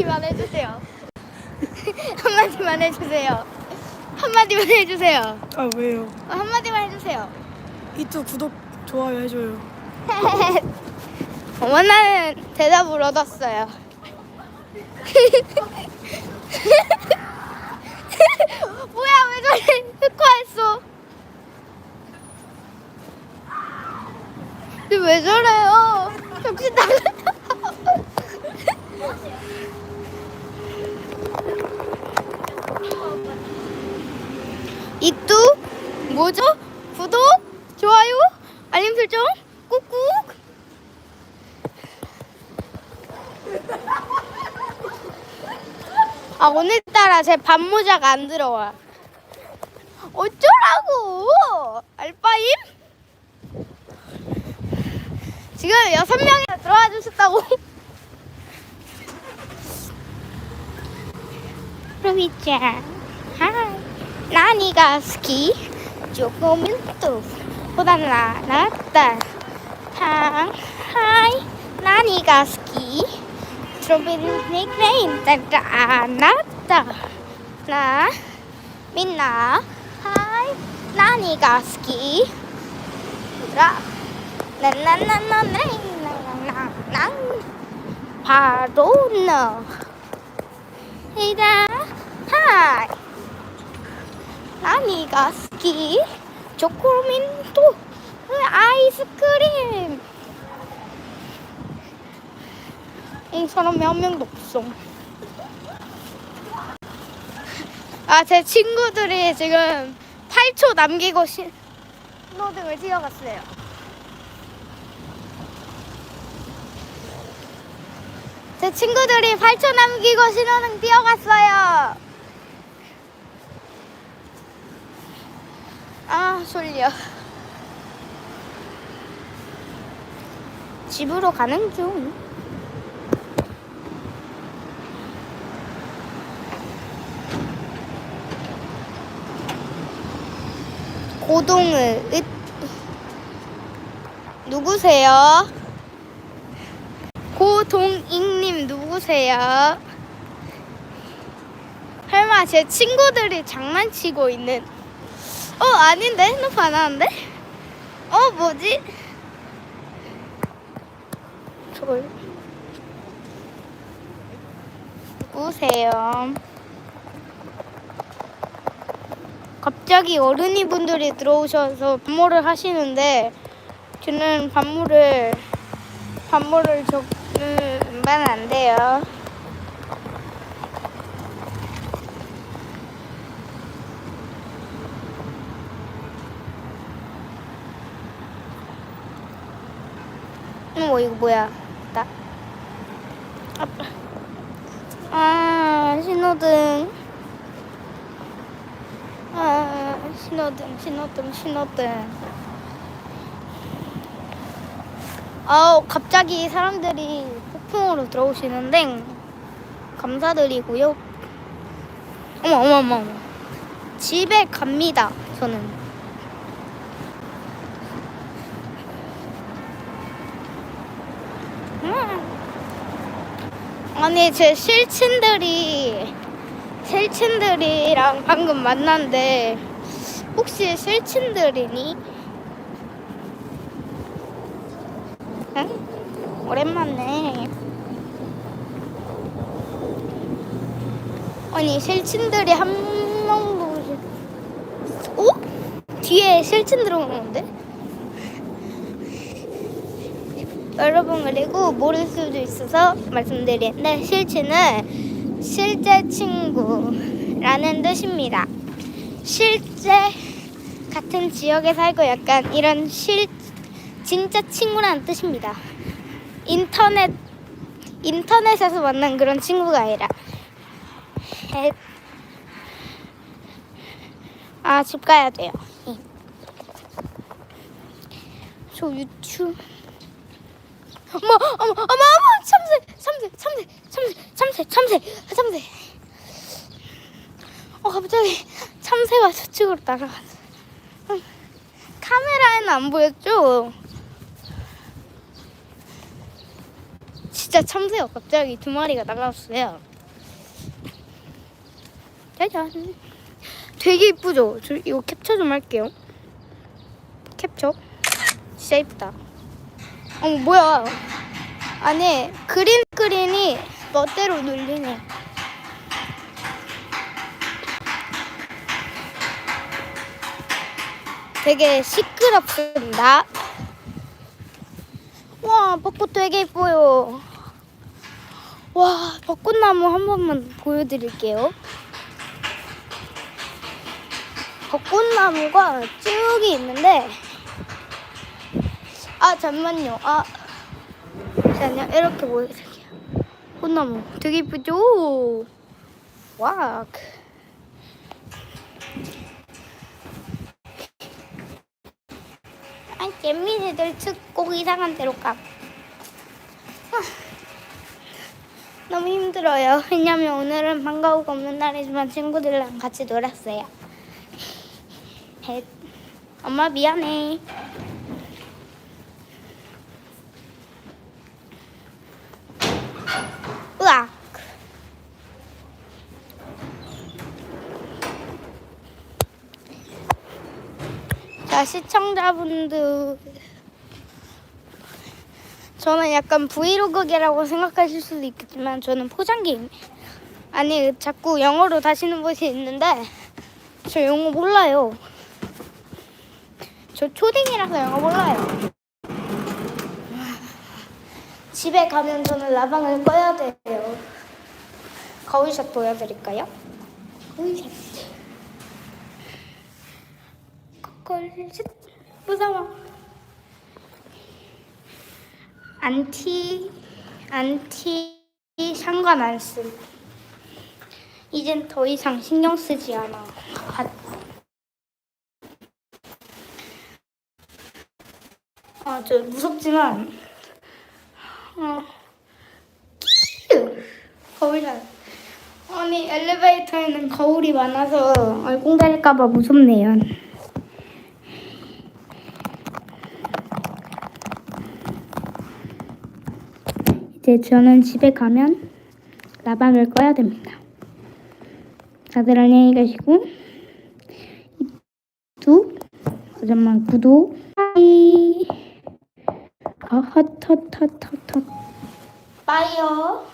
한마디만 해주세요. 한마디만 해주세요. 한마디만 해주세요. 아 왜요? 어, 한마디만 해주세요. 이또 구독 좋아요 해줘요. 어머나는 대답을 얻었어요. 뭐야 왜 저래 흑화했어? 근데 왜 저래요? 정신 나가. 이뚜 뭐죠? 구독, 좋아요, 알림 설정 꾹꾹. 아 오늘따라 제 반모자가 안 들어와. 어쩌라고? 알바임? 지금 여섯 명이 들어와 주셨다고. 루비짱, 하이. 나니가 스키 조금은 또 보다 나았다. 탕, 하이. 나니가 스키 Robins nickname that Anata na Minna Hi Nani Gaski Ra Na na na na na na na na Pardon Hey there Hi Nani Gaski 초코민트 아이스크림 이 사람이 한 명도 없어. 아, 제 친구들이 지금 8초 남기고 신호등을 튀어갔어요. 제 친구들이 8초 남기고 신호등 뛰어갔어요. 아, 졸려. 집으로 가는 중. 고동을 읍 누구세요? 고동익님 누구세요? 설마 제 친구들이 장난치고 있는 어 아닌데 핸드폰 안 하는데? 어 뭐지? 저걸 누구세요? 갑자기 어른이 분들이 들어오셔서 반모를 하시는데 저는 반모를 반모를 적으면 안 돼요. 어 이거 뭐야? 나. 아 신호등. 아, 신호등, 신호등, 신호등. 아우, 갑자기 사람들이 폭풍으로 들어오시는데, 감사드리고요. 어머, 어머, 어머. 집에 갑니다, 저는. 음. 아니, 제 실친들이 실친들이랑 방금 만났는데 혹시 실친들이니? 응? 오랜만에 아니 실친들이 한 명도 어? 뒤에 실친 들어오는데? 여러분 그리고 모를 수도 있어서 말씀드리는데 실친은 실제 친구라는 뜻입니다. 실제 같은 지역에 살고 약간 이런 실 진짜 친구라는 뜻입니다. 인터넷 인터넷에서 만난 그런 친구가 아니라 아 집 가야 돼요. 예. 저 유튜브 어머 어머 어머 어머 참새 참새 참새 참새 참새 참새 참새 어 갑자기 참새가 저쪽으로 날아갔어 음, 카메라에는 안 보였죠? 진짜 참새가 갑자기 두 마리가 날아왔어요 짜잔. 되게 이쁘죠? 저 이거 캡처 좀 할게요. 캡처. 진짜 이쁘다. 어머 뭐야? 안에 그림 스크린이 멋대로 눌리네. 되게 시끄럽습니다. 와 벚꽃 되게 예뻐요. 와 벚꽃나무 한 번만 보여드릴게요. 벚꽃나무가 쭉 있는데 아 잠만요. 아 잠깐요 이렇게 보여드릴게요. 꽃나무 되게 예쁘죠? 와. 아, 잼민이들 측꼭 이상한 데로 가. 아, 너무 힘들어요. 왜냐면 오늘은 방과후가 없는 날이지만 친구들이랑 같이 놀았어요. 배- 엄마 미안해. 으악. 자, 시청자분들. 저는 약간 브이로그라고 생각하실 수도 있겠지만 저는 포장기입니다. 아니 자꾸 영어로 다시는 곳이 있는데 저 영어 몰라요. 저 초딩이라서 영어 몰라요. 집에 가면 저는 라방을 꺼야 돼요. 거울샷 보여드릴까요? 거울샷. 거울샷. 무서워. 안티 안티 상관 안 씀. 이젠 더 이상 신경 쓰지 않아. 아, 아, 저 무섭지만 어. 끼우! 거울샷. 아니 엘리베이터에는 거울이 많아서 얼공 될까봐 무섭네요. 이제 저는 집에 가면 라방을 꺼야 됩니다. 다들 안녕히 가시고 구독, 잠깐만 구독, 하이, 아 헛헛헛헛헛, 빠이요.